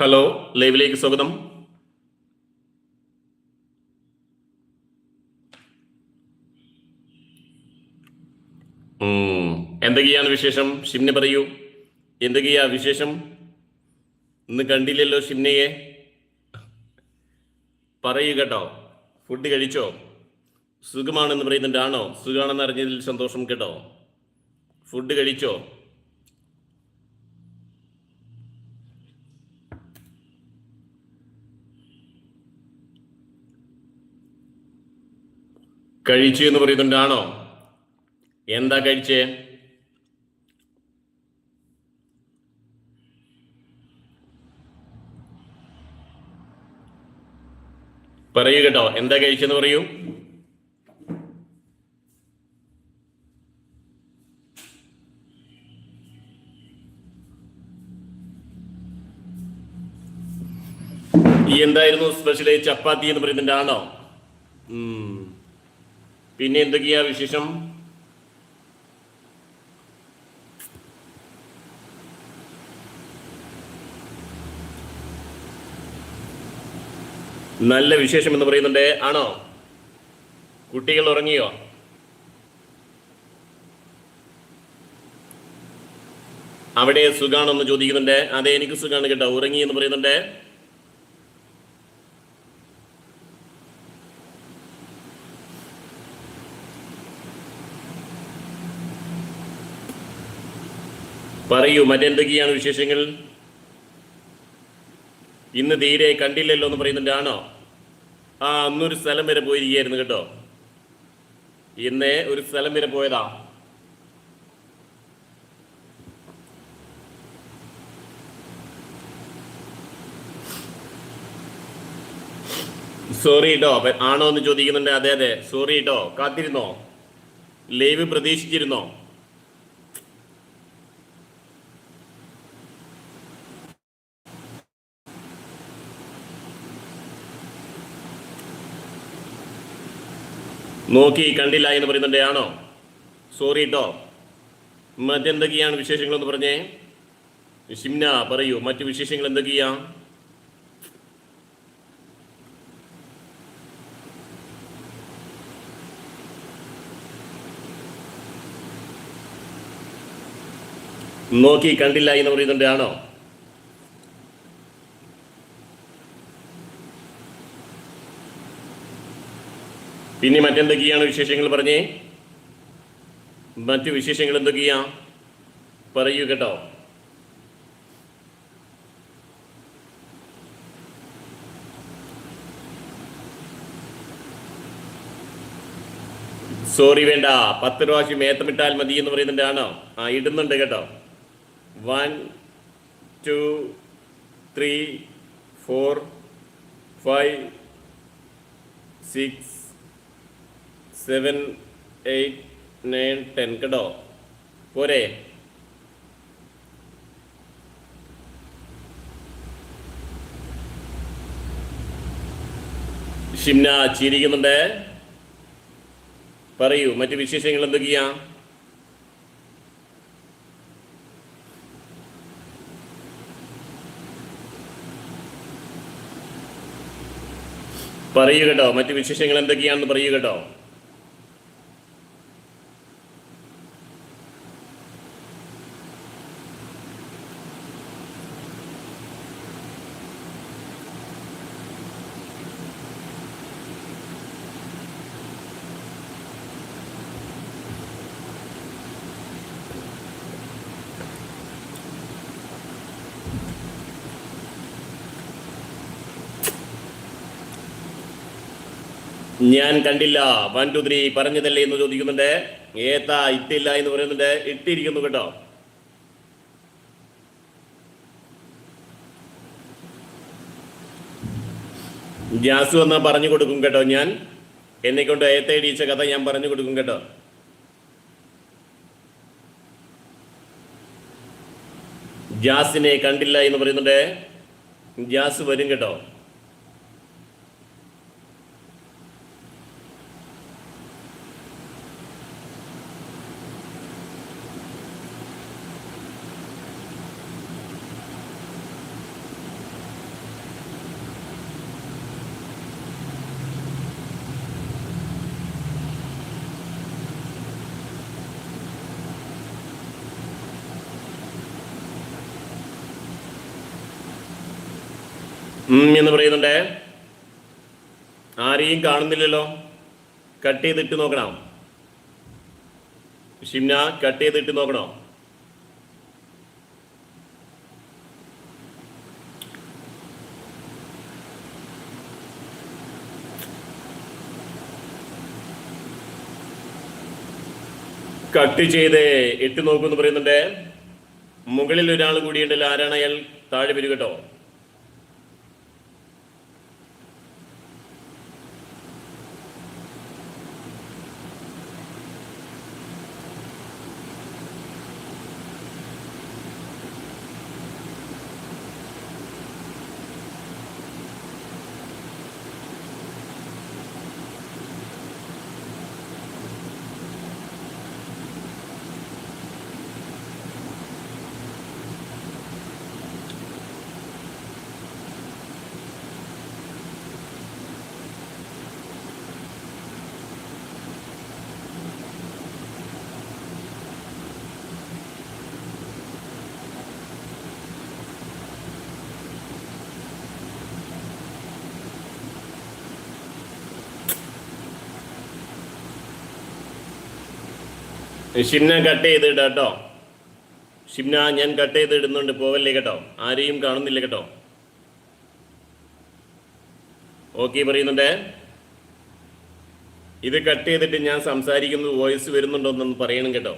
Hello ലൈവിലേക്ക് സ്വാഗതം. എന്തൊക്കെയാണ് വിശേഷം? ഷിംന പറയൂ. എന്തൊക്കെയാ വിശേഷം? ഇന്ന് കണ്ടില്ലല്ലോ ഷിംനയെ. പറയൂ കേട്ടോ. ഫുഡ് കഴിച്ചോ? സുഖമാണെന്ന് പറയുന്നുണ്ടാണോ സുഖമാണെന്ന് അറിഞ്ഞതിൽ സന്തോഷം കേട്ടോ. ഫുഡ് കഴിച്ചോ? കഴിച്ചു എന്ന് പറയുന്നുണ്ടാണോ? എന്താ കഴിച്ചേ? പറയൂ കേട്ടോ എന്താ കഴിച്ചെന്ന് പറയൂ. എന്തായിരുന്നു സ്പെഷ്യലി ചപ്പാത്തി എന്ന് പറയുന്നുണ്ട് ആണോ ഉം. പിന്നെ എന്തൊക്കെയാ വിശേഷം? നല്ല വിശേഷം എന്ന് പറയുന്നുണ്ട്. ആണോ? കുട്ടികൾ ഉറങ്ങിയോ? അവിടെ സുഖാണെന്ന് ചോദിക്കുന്നുണ്ട്. അതെ എനിക്ക് സുഖാണ് കേട്ടോ. ഉറങ്ങി എന്ന് പറയുന്നുണ്ട്. പറയൂ മറ്റെന്തൊക്കെയാണ് വിശേഷങ്ങൾ? ഇന്ന് തീരെ കണ്ടില്ലല്ലോ എന്ന് പറയുന്നുണ്ടാണോ ആ അന്നൊരു സ്ഥലം വരെ പോയിരിക്കുകയായിരുന്നു കേട്ടോ. ഇന്ന് ഒരു സ്ഥലം വരെ പോയതാ. സോറി കേട്ടോ ആണോ എന്ന് ചോദിക്കുന്നുണ്ട് അതെ അതെ. സോറി കേട്ടോ കാത്തിരുന്നോ? ലൈവ് പ്രതീക്ഷിച്ചിരുന്നോ? നോക്കി കണ്ടില്ല എന്ന് പറയുന്നുണ്ട് ആണോ സോറി കേട്ടോ മറ്റെന്തൊക്കെയാണ് വിശേഷങ്ങൾ എന്ന് പറഞ്ഞേ? ഷിംന പറയൂ. മറ്റു വിശേഷങ്ങൾ എന്തൊക്കെയാ? നോക്കി കണ്ടില്ല എന്ന് പറയുന്നുണ്ട് ആണോ പിന്നെ മറ്റെന്തൊക്കെയാണ് വിശേഷങ്ങൾ പറഞ്ഞേ? മറ്റു വിശേഷങ്ങൾ എന്തൊക്കെയാ? പറയൂ കേട്ടോ. സോറി വേണ്ട. പത്ത് പ്രാവശ്യം ഏത്തമിട്ടാൽ മതി എന്ന് പറയുന്നുണ്ട്. ആണോ? ആ ഇടുന്നുണ്ട് കേട്ടോ. One two three four five six seven eight nine ten കേട്ടോ പോരെ. ഷിംന ചിരിക്കുന്നുണ്ട്. പറയൂ മറ്റു വിശേഷങ്ങൾ എന്തൊക്കെയാ? പറയൂ കേട്ടോ മറ്റു വിശേഷങ്ങൾ എന്തൊക്കെയാണെന്ന് പറയൂ കേട്ടോ. ഞാൻ കണ്ടില്ല. വൺ ടു ത്രീ പറഞ്ഞതല്ലേ എന്ന് ചോദിക്കുന്നുണ്ട്. ഏതാ ഇട്ടില്ല എന്ന് പറയുന്നുണ്ട്. ഇട്ടിരിക്കുന്നു കേട്ടോ. ജാസു എന്നാ പറഞ്ഞു കൊടുക്കും കേട്ടോ ഞാൻ. എന്നെ കൊണ്ട് ഏത്ത ഇടിയിച്ച കഥ ഞാൻ പറഞ്ഞു കൊടുക്കും കേട്ടോ. ജാസിനെ കണ്ടില്ല എന്ന് പറയുന്നുണ്ട്. ജാസ് വരും കേട്ടോ. എന്ന് പറയുന്നുണ്ട്. ആരെയും കാണുന്നില്ലല്ലോ. കട്ട് ചെയ്തിട്ട് നോക്കണം. ഷിംന കട്ട് ചെയ്തിട്ട് നോക്കണോ? കട്ട് ചെയ്ത് ഇട്ട് നോക്കുമെന്ന് പറയുന്നുണ്ട്. മുകളിൽ ഒരാൾ കൂടിയുണ്ടല്ലോ. ആരാണ് അയാൾ? താഴെ വരും കേട്ടോ. ഷിംന കട്ട് ചെയ്ത് ഇടാം കേട്ടോ. ഷിംന ഞാൻ കട്ട് ചെയ്ത് ഇടുന്നുണ്ട് പോവല്ലേ കേട്ടോ. ആരെയും കാണുന്നില്ല കേട്ടോ. ഓക്കെ പറയുന്നുണ്ട്. ഇത് കട്ട് ചെയ്തിട്ട് ഞാൻ സംസാരിക്കുന്നത് വോയിസ് വരുന്നുണ്ടോ എന്നൊന്ന് പറയണം കേട്ടോ.